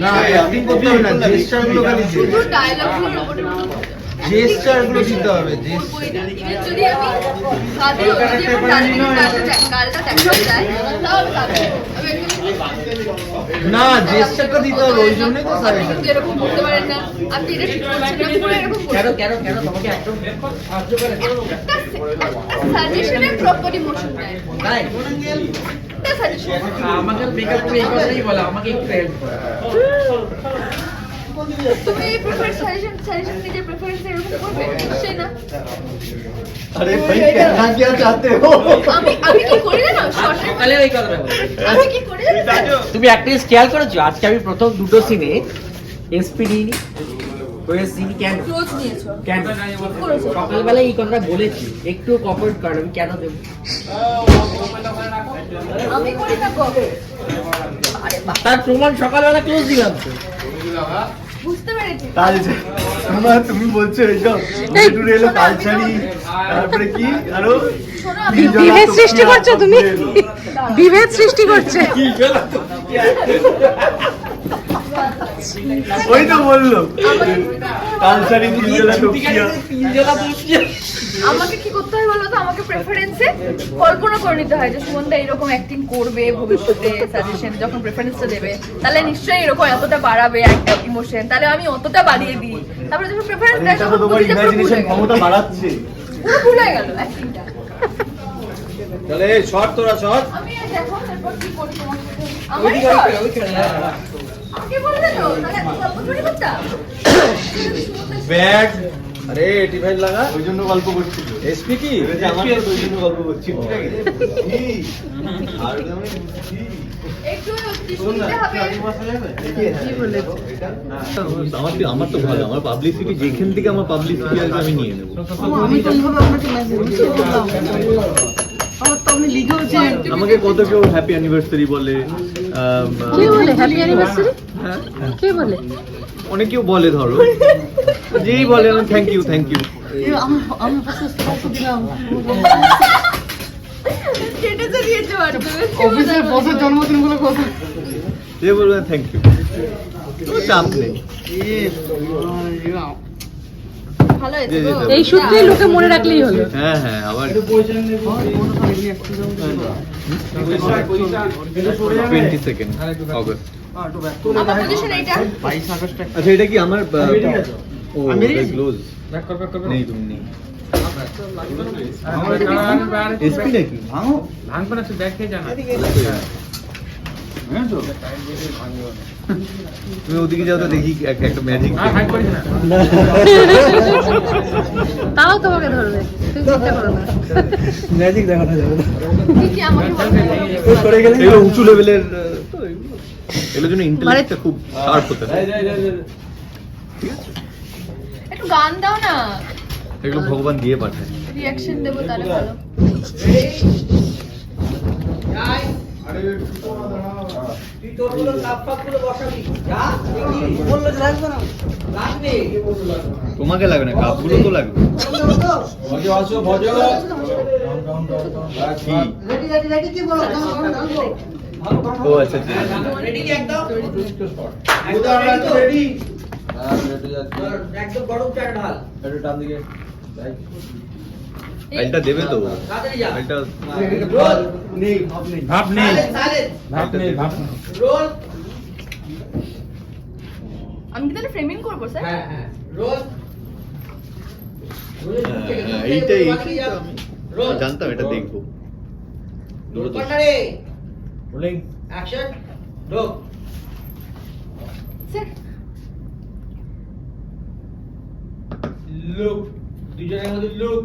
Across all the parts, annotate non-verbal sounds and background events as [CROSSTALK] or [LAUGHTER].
না অ্যাক্টিং করতে দিতে হবে আমি। আমি জেস্টারটা দিতে হবে ওই জন্যই তো কিন্তু এরকম করতে পারেন না আপনি এটা ঠিক করছেন এরকম কেন কেন কেন তোমাকে একদম একটা সাজেশন আমাকে মেকআপ করে এই কথাই বলা আমাকে একটু হেল্প তুমি প্রেফারেন্স সাজেশন সাজেশন প্রেফারেন্স এরকম করবে না। আচ্ছা, তুমি খেয়াল করেছ? আজকে আমি প্রথম দুটো সিনে এসপি নিইনি সকালবেলা এই কথাটা বলেছি। একটু কপারেট করেন আমি কেন দেবো? করি তার প্রমাণ সকালবেলা ক্লোজ দিলাম তো। বুঝতে পেরেছি। তালছা তোমার তুমি বলছো এইসব। দূরে এলো তালছাড়ি তারপরে কি? আরও বিভেদ সৃষ্টি করছ তুমি। বিভেদ সৃষ্টি করছে। ওই তো বলল তালছাড়ি বিজলা টপিয়া আমাকে কি করতে হয় বলো তো আমাকে প্রেফারেন্সে কল্পনা করে নিতে হয় যে সুমনদা এরকম অ্যাক্টিং করবে ভবিষ্যতে সাজেশন যখন প্রেফারেন্সটা দেবে তাহলে নিশ্চয়ই এরকম এতটা বাড়াবে একটা ইমোশন তাহলে আমি অতটা বাড়িয়ে দিই। তারপরে যখন প্রেফারেন্স দেয় তখন তোমার ইমাজিনেশন ক্ষমতা বাড়াচ্ছে। পুরো ভুল গেল অ্যাক্টিংটা তাহলে শর্ট তোরা শর্ট আমি দেখো তারপর কি করি তোমার সাথে আমার শট আমাকে বললে তো তাহলে গল্প চুরি করতাম ব্যাগ। আরে এটি ফাইল লাগা? ওই জন্য গল্প করছিল। এসপি কি? ওই জন্য গল্প আর আমার তো- ভালো আমার পাবলিসিটি যেখান থেকে আমার পাবলিসিটি আসবে আমি নিয়ে নেব। আমাকে কত কেউ হ্যাপি অ্যানিভার্সারি বলে আম, বলে? হ্যাপি অ্যানিভার্সারি কে বলে? অনেকেও বলে ধরো। যেই বলে আমি থ্যাংক ইউ থ্যাংক ইউ অফিসের বসের জন্মদিন বলে কথা যে বলবে থ্যাংক ইউ চাপ নেই। এই সূত্রেই লোকে মনে রাখলেই হলো হ্যাঁ হ্যাঁ আবার টোয়েন্টি সেকেন্ড অগস্ট আচ্ছা এটা কি আমার ও আমি রেখেছি? ক্লোজ নেই তুমি নেই। এসপি নাকি? ভাঙো। ভাঙবে না তুই দেখে জানা হ্যাঁ। তুমি ওদিকে যাও তো দেখি একটা ম্যাজিক তাও তোমাকে ধরবে। ম্যাজিক দেখানো যাবে না। গেলে উঁচু লেভেলের এগুলোর জন্য ইন্টেলেক্টটা খুব শার্প হতে হবে একটু গান দাও না এগুলো ভগবান দিয়ে পাঠায় রিঅ্যাকশন দেবো তাহলে ভালো তোমাকে লাগবে না কাপগুলো তো লাগবে আসো ভজ কি ও আচ্ছা ঠিক আছে রেডি একদম রেডি একদম গরম চার ঢাল ফাইলটা দেবে তো তাড়াতাড়ি যা ফাইলটা রোল নেই ভাব নেই ভাব নেই সাইলেন্ট ফাইলটা দেবে। রোল আমি কি তাহলে ফ্রেমিং করব স্যার হ্যাঁ হ্যাঁ রোল হ্যাঁ, হ্যাঁ, এইটাই এইটাই তো আমি রোল জানতাম এটা দেখব roll rolling action roll sir look দুজনের মধ্যে লুক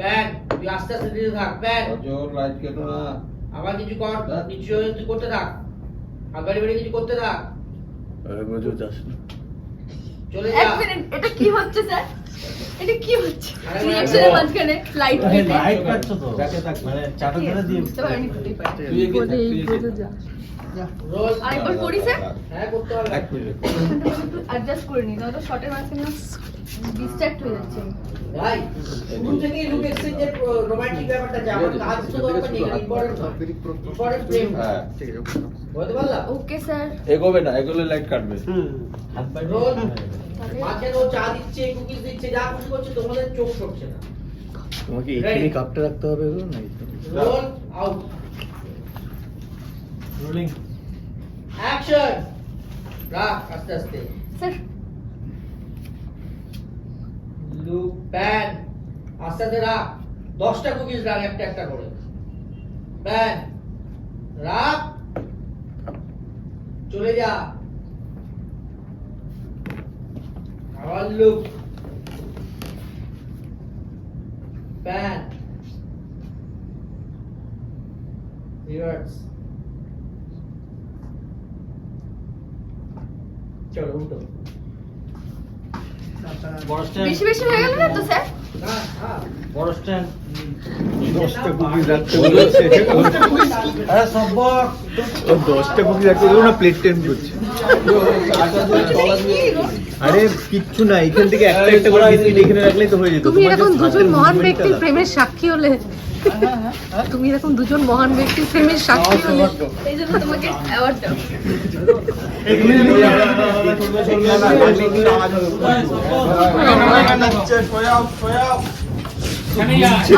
ব্যাগ তুই আস্তে আস্তে দিতে থাক ব্যাগ ভজ লাইট কেন না। আবার কিছু কর কিছু তুই করতে থাক। আর বাড়ি বাড়ি কিছু করতে থাক। মজা যাস না। চলে এক মিনিট এটা কি হচ্ছে স্যার? এটা কি হচ্ছে? রিঅ্যাকশনের মাঝখানে লাইট কেটে লাইট পাচ্ছ তো? যাকে মানে চাটা ধরে দিয়ে যা। আরেকবার করি স্যার হ্যাঁ অ্যাডজাস্ট [LAUGHS] করে নয়তো শর্টের মাঝখানে হয়ে যাচ্ছে। ভাই শুরু থেকেই লুক এক্সচেঞ্জের রোমান্টিক ব্যাপারটা যা আমার কাজ তো দরকার নেই ইম্পর্টেন্ট ইম্পর্টেন্ট প্রেম হ্যাঁ। বলতে পারলাম? Okay sir. এগোবে না এগোলে লাইট কাটবে। রোল মাঝখানে ও চা দিচ্ছে কুকিজ দিচ্ছে যা খুশি করছে তোমাদের চোখ সরছে না। তোমাকে? এখানে কাপটা রাখতে হবে না রোল আউট রোলিং অ্যাকশন রাখ আস্তে আস্তে স্যার লুক প্যান আস্তে আস্তে রাখ দশটা কুকিজ রাখ একটা একটা করে। প্যান রাখ চলে যা। আবার লুক প্যান রিভার্স চলো উঠো। বেশি বেশি হয়ে গেল না তো স্যার? হ্যাঁ বড় স্ট্যান্ড। দশটা কুকি রাখতে বলেছে আরে সব দশটা কুকি রাখতে দেবো না প্লেট টেন করছে। আরে কিচ্ছু না এখান থেকে একটা একটা করে বিস্কিট এখানে রাখলেই তো হয়ে যেত। তুমি এরকম দুজন মহান ব্যক্তির প্রেমের সাক্ষী হলে তুমি এরকম দুজন মহান ব্যক্তির প্রেমের সাক্ষী হলে এই জন্য তোমাকে অ্যাওয়ার্ড দাও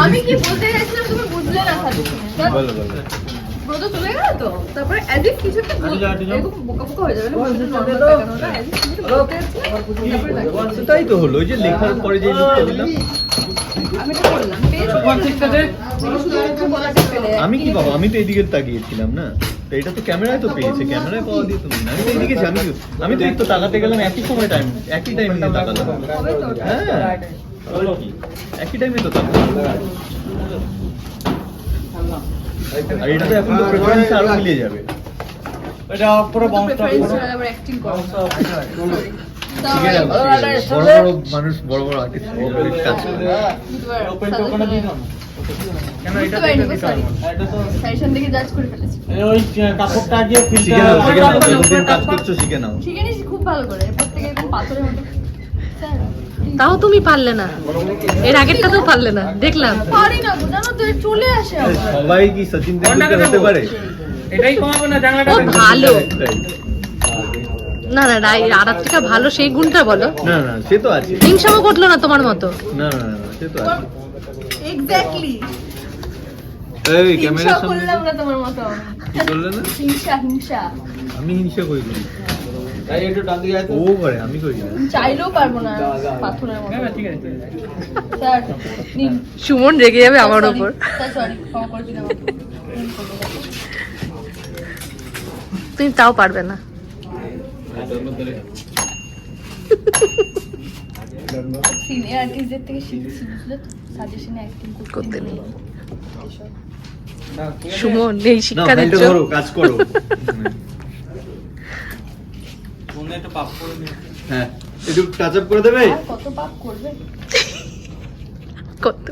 আমি কি বলতে চাইছিলাম তুমি বুঝলে না সাথে বলো বলো। ব্রত চলে গেল তো? তারপরে অ্যাজ ইফ কিছু একটা এরকম বোকা বোকা হয়ে যাবে না। সেটাই তো হলো ওই যে লেখার পরে যে লিখতে দিলাম আমি কি বাবা আমি তো এদিকে তাকিয়েছিলাম না? তো এটা তো ক্যামেরায় তো পেয়েছে। ক্যামেরায় পাওয়া দিয়ে তুমি আমি তো এদিকে আমি আমি তো একটু তাকাতে গেলাম একই সময় টাইম একই টাইমে তাকালাম। হবে তো ওটা। হ্যাঁ। একই টাইমে তো তাকালাম। আর এটা তো এখন তো প্রেফারেন্স আরও মিলিয়ে যাবে। এটা পুরো acting করো। বড় বড় মানুষ বড় বড় আর্টিস্ট please। তাও তুমি পারলে না। এর আগেরটা তো পারলে না। দেখলাম। চলে আসে সবাই কি সচিন তেন্ডুলকর হতে পারে? এটাই কমাবো না জানলাটা ভালো। না না থেকে ভালো সেই গুণটা বলো। না না সে তো আছে। হিংসাও করল না তোমার মতো। না না না সে তো আছে। এক্স্যাক্টলি এই হিংসা সামনে না তোমার মতো। কি করলে না? হিংসা হিংসা। আমি হিংসা করি না। তাই একটু ডান দিকে ও করে আমি করি না। চাইলেও পারব না পাথরের মতো। ঠিক আছে স্যার নিন। সুমন রেগে যাবে আমার Sorry, ওপর স্যার সরি ক্ষমা করে দিন আমাকে। তুমি তাও পারবে না। সিনিয়র আর্টিস্টদের থেকে শিখছি বুঝলে তো? সাজেশনে অ্যাক্টিং করতে নেই। সুমন এই শিক্ষা দিচ্ছ? কাজ করো। হ্যাঁ একটু টাচ আপ করে দেবে? কত পাপ করবে? কত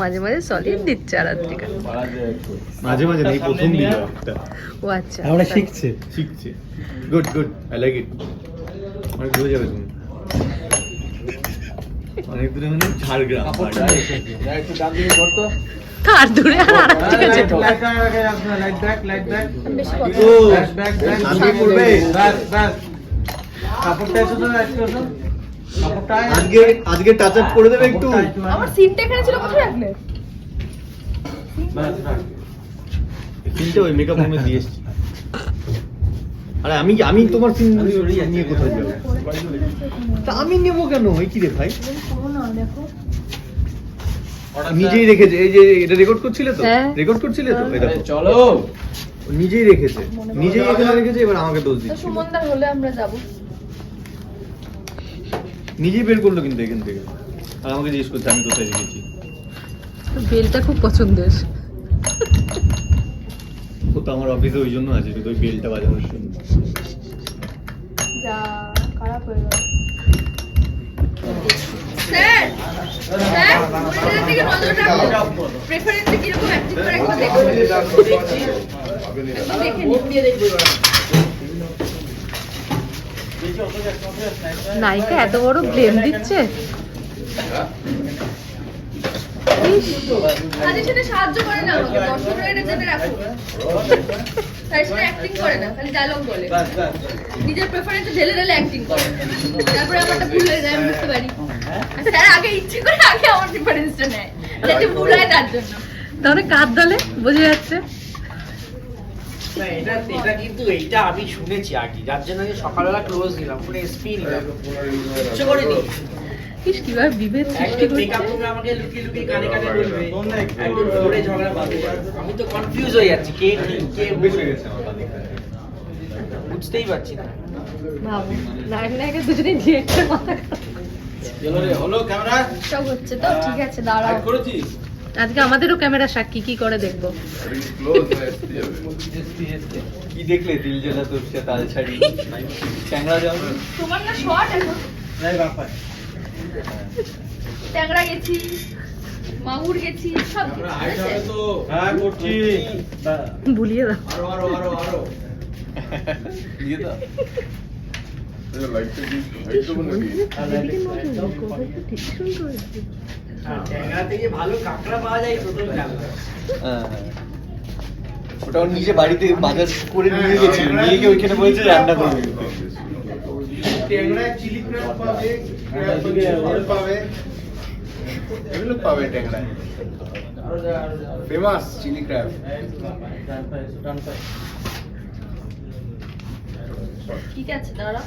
মাঝে মাঝে সলিড দিচ্ছে আর আত্মিকা মাঝে মাঝে নেই প্রথম দিকে একটা। ও আচ্ছা। আমরা শিখছে। শিখছে। Good good I like it অনেক দূরে যাবে তুমি। অনেক দূরে মানে ঝাড়গ্রাম। একটু ডান দিকে। তার দূরে আর যেতে আজকে আজকে টাচ আপ করে দেবে একটু। আমার সিনটা এখানে ছিল কোথায় রাখলে। সিনটা ওই মেকআপ রুমে দিয়ে এসেছি। আরে আমি আমি তোমার সিন নিয়ে কোথায় যাব? তা আমি নেব কেন? এই কি রে ভাই? দেখো নিজেই রেখেছে। এই যে এটা রেকর্ড করছিলে তো? হ্যাঁ। রেকর্ড করছিলে তো? এই চলো। নিজেই রেখেছে। নিজেই এখানে রেখেছে এবার আমাকে দোষ দিচ্ছে। সুমনদার হলে আমরা যাব। নিজেই বের করল কিন্তু এখান থেকে। আর আমাকে জিজ্ঞেস করছে আমি কোথায় রেখেছি? বেলটা খুব পছন্দের। ও তো আমার অফিসে ওই জন্য আছে শুধু ওই বেলটা বাজানোর জন্য। যা খারাপ হয়ে গেল। স্যার স্যার মনিটরের দিকে নজর রাখুন। প্রেফারেন্সে কীরকম অ্যাক্টিং করে একবার দেখুন। একবার দেখে নিন। দিয়ে দেখব এবার। নায়িকা এত বড় ব্লেম দিচ্ছে? সাহায্য করে না আমাকে দর্শকরা এটা জেনে রাখুন তার সাথে অ্যাক্টিং করে না খালি ডায়লগ বলে। নিজের প্রেফারেন্সে ঢেলে ঢেলে অ্যাক্টিং করে। তারপরে আমারটা ভুল হয়ে যায় আমি বুঝতে পারি। স্যার আগে ইচ্ছে করে আগে আমার প্রেফারেন্সটা নেয়। যাতে ভুল হয় তার জন্য। তাহলে কার দলে বোঝা যাচ্ছে। না, এটা এটা কিন্তু এইটা আমি শুনেছি আগে। যার জন্য আমি সকালবেলা ক্লোজ দিলাম পুরো এসপি নিলাম। ইচ্ছে করে ইস কীভাবে বিভেদ সৃষ্টি করছে। আমাকে লুকিয়ে লুকিয়ে কানে কানে বলবে একজন ফ্লোরে ঝগড়া বাঁধবে আমি তো কনফিউজ হয়ে যাচ্ছি কে ঠিক কে। বুঝতেই পারছি না। ভাবো নায়ক নায়িকা দুজনেই ডিরেক্টর মাথা হলো ক্যামেরা? সব হচ্ছে তো ঠিক আছে দাঁড়াও। করেছিস? আজকে আমাদেরও ক্যামেরা সাক্ষী কি করে দেখব? কি দেখলে দিল জ্বালা তোর সে তাল ছাড়ি? ট্যাংরা যাও তোমার না শর্ট এখন। ট্যাংরা গেছি মাগুর গেছি সব হ্যাঁ করছি। ভুলিয়ে দাও। আরও আরও আরও আরও। দিয়ে দাও। কাঁকড়া পাওয়া যায় জানলাম হ্যাঁ। ওটা নিজে বাড়িতে বাজার করে নিয়ে গেছিল নিয়ে গিয়ে ওইখানে বলেছে রান্না করবে ট্যাংরা চিলি ক্র্যাব পাবে ক্র্যাব পাবে। এগুলো পাবে ট্যাংরা। ফেমাস চিলি ক্র্যাব ঠিক আছে দাঁড়া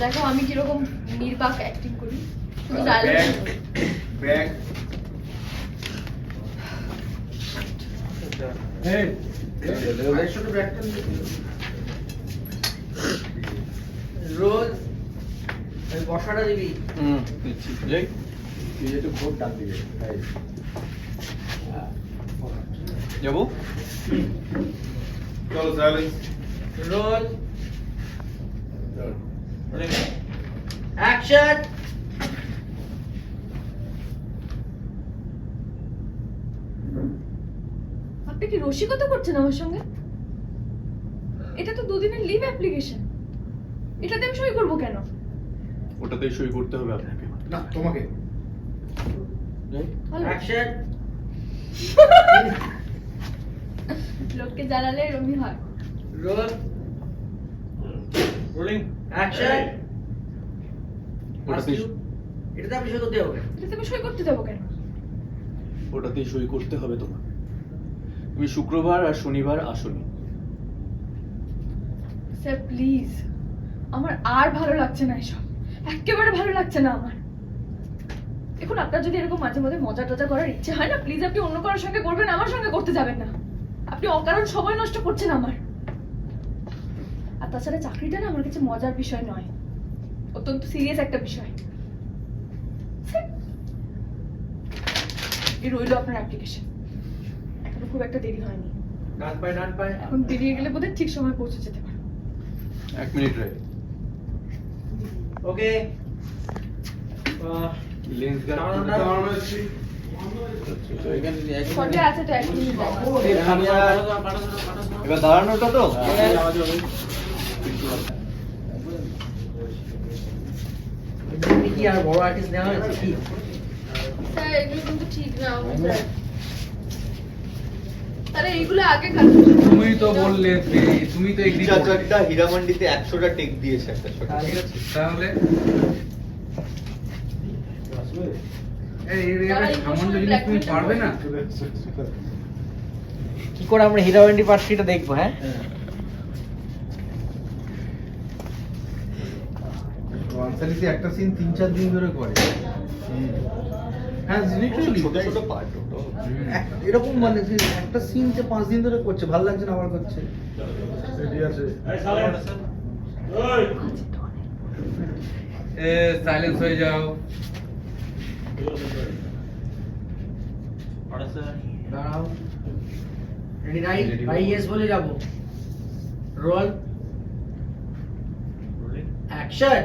দেখো আমি কীরকম নির্বাক অ্যাক্টিং করি। শুধু ডায়লগ রোজ বসাটা দিবি? হুম যাই তুই একটু ভোট ডান দিবে যাব চলো সাইলেন্স রোল অ্যাকশন আপনি কি রসিকতা করছেন আমার সঙ্গে? এটা তো দুদিনের লিভ অ্যাপ্লিকেশন এটাতে আমি সই করব কেন? ওটাতে সই করতে হবে আপনাকে। না তোমাকে। [LAUGHS] লোককে জ্বালালে হয়। রোল রোলিং অ্যাকশন দেবো এটাতে আমি সই করতে যাব কেন? ওটাতে সই করতে হবে তোমার তুমি শুক্রবার আর শনিবার আসনি। স্যার প্লিজ আমার আর ভালো লাগছে না এসব। একেবারে ভালো লাগছে না আমার। দেখুন আপনার যদি এরকম মাঝে মাঝে মজা টজা করার ইচ্ছে হয় না প্লিজ আপনি অন্য কারোর সঙ্গে করবেন আমার সঙ্গে করতে যাবেন না। আপনি অকারণ সময় নষ্ট করছেন আমার। আর তাছাড়া চাকরিটা না আমার কাছে মজার বিষয় নয়। অত্যন্ত সিরিয়াস একটা বিষয়। এই রইল আপনার অ্যাপ্লিকেশন এখনও খুব একটা দেরি হয়নি। ডান পায়ে ডান পায়ে। এখন বেরিয়ে গেলে বোধহয় ঠিক সময় পৌঁছে যেতে পারব এক মিনিট রায়। ওকে লেন্স দাঁড়ানো, শর্টে আছে তো এক মিনিট এবার দাঁড়ানোটা তো? কি আর বড় আর্টিস্ট নেওয়া হয়েছে? কি? স্যার এগুলো কিন্তু ঠিক না স্যার। তাহলে এইগুলো আগে কাটতে তুমি তো বললে যে- তুমি তো হীরামান্ডিতে একশোটা টেক দিয়েছে একটা shot, ঠিক আছে তাহলে এই এই যারা একটা সামান্য emotional জিনিস তুমি blackmail পারবে না কি করে আমরা দেখব হ্যাঁ? ওয়ানসালিসে একটা সিন তিন চার দিন ধরে করে। হ্যাঁ লিটারালি ছোট ছোট পার্ট এরকম মানে একটা সিন যে পাঁচ দিন ধরে করছে ভালো লাগছে না আবার করছে? ঠিক আছে। এ সাইলেন্স হয়ে যাও। দাঁড়াও রেডি রাইট ভাই ইয়েস বলে যাব রোল অ্যাকশন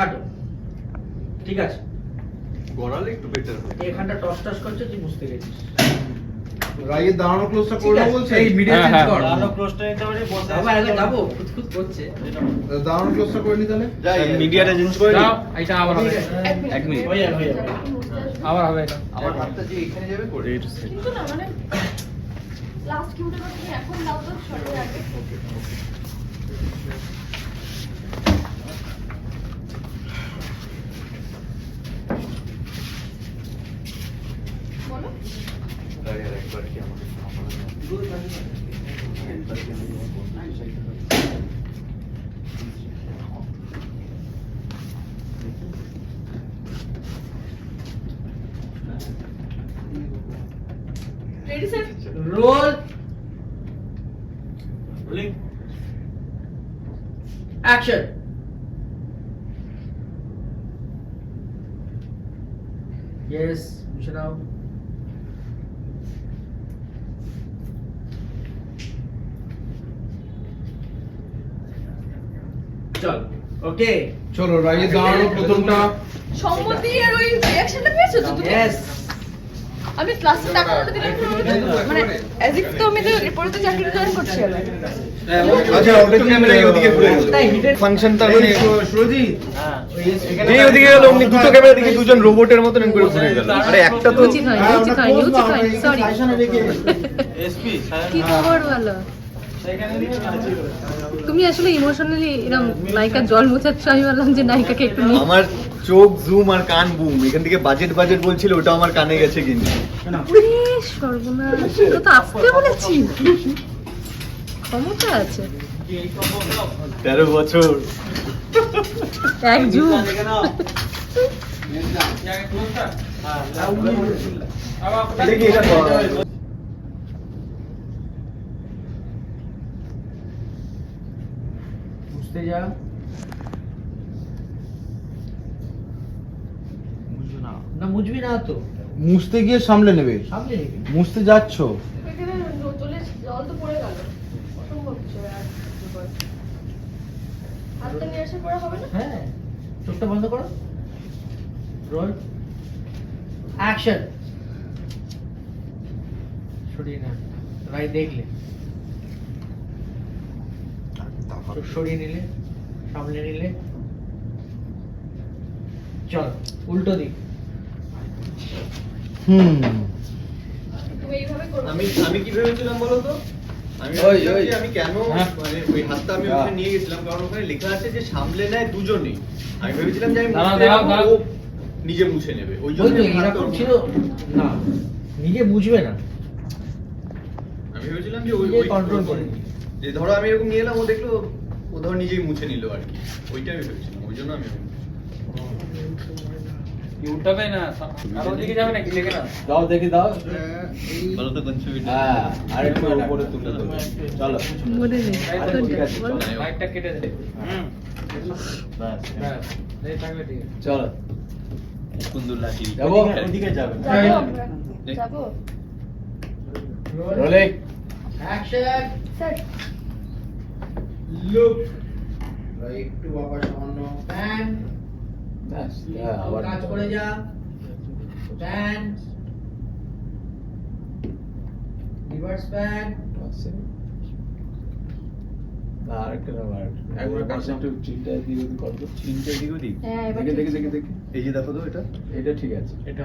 কাটো। ঠিক আছে? গড়ালে একটু বেটার এখানটা টস টস করছে তুই বুঝতে গেছিস রাগের দাঁড়ানো ক্লোজটা করে বলছে। এই মিডিল হ্যাঁ, চেঞ্জ হ্যাঁ। কর বাবা এখন যাব খুঁতখুত করছে। দাঁড়ানো ক্লোজটা করে নি তাহলে? মিডিয়াটা চেঞ্জ করে দাও, এটা আবার হবে। এক মিনিট হয়ে যাবে হয়ে যাবে। আবার হবে এটা। আমার হাতটা যে এখানে যাবে করে কিন্তু না মানে লাস্ট কিউটা এখন দাও তো শর্টের আগে বলো একবার কি আমাকে ready sir roll action yes বুঝে নাও চল ওকে চলো রাগের দাঁড়ানো প্রথমটা। সম্মতি আর ওই রিঅ্যাকশনটা পেয়েছ তো তুমি? আমি ক্লাসে টাকা করে দিলাম। মানে অ্যাজ ইফ তো আমি তো এরপরে তো চাকরি জয়েন করছি আবার। আচ্ছা hidden- ফাংশনটা মানে দুজন রোবটের মতন করে ঘুরে গেল। আরে একটা তো কি খবর বলো? তুমি আসলে ইমোশনালি এরকম নায়িকা জল মোছাচ্ছ আমি বললাম যে নায়িকাকে একটু আমার চোখ জুম আর কান বুম এখান থেকে বাজেট বাজেট বলছিল ওটা আমার কানে গেছে কিন্তু। সর্বনাশ তো আসতে বলেছি। ক্ষমতা আছে? তেরো বছর। এক যুগ। বুঝতে যা। না। বুঝবি না তো। মুছতে গিয়ে সামলে নেবে। সামনে নিবি। মুছতে যাচ্ছ এখানে বোতলে জল তো পড়ে গেল অসম্ভব কিছু আর কিছু করা। হাতটা নিয়ে আসার পরে হবে না? হ্যাঁ চোখটা বন্ধ করো। রোল। অ্যাকশন সরিয়ে না রাই দেখলে। সরিয়ে নিলে সামনে নিলে। চল উল্টো দিক। হুম। আমি আমি কি ভেবেছিলাম বলো তো? আমি কেন মানে ওই হাতটা আমি ওখানে নিয়ে গেছিলাম কারণ ওখানে লেখা আছে যে সামলে নেয় দুজনেই। আমি ভেবেছিলাম যে আমি নিজে মুছে নেবে। ওই জন্য এরকম ছিল? না। নিজে বুঝবে না। আমি ভেবেছিলাম যে ওই control করে নি। যে ধরো আমি এরকম নিয়ে এলাম ও দেখল ও ধরো নিজেই মুছে নিল আর কি। ওইটাই আমি ভেবেছিলাম ওই জন্য আমি উল্টাবে না আর ওদিকে যাবে নাকি? লেগে না দাও দেখি দাও। ভালো তো কনসিউট হ্যাঁ আর একটু উপরে তুলে দেবো চলো। মনে নেই আচ্ছা, ঠিক আছে, লাইটটা কেটে দে। হুম ব্যাস, ব্যাস। এই থাকলে ঠিক আছে। চলো। কুন্দুর লাঠি যাব? ওদিকে যাবে যাব আমরা। অ্যাকশন! স্যার। লুক। একটু বাবা সামান্য। প্যান ব্যাস আবার কাজ করে যা প্যান রিভার্স প্যান আর একটা আবার একবার কাছে একটু চিন্তা দিয়ে করব তিনটে দিক ওদিক হ্যাঁ এবার দেখে দেখে দেখে দেখে এই যে দেখো তো এটা এটা ঠিক আছে এটা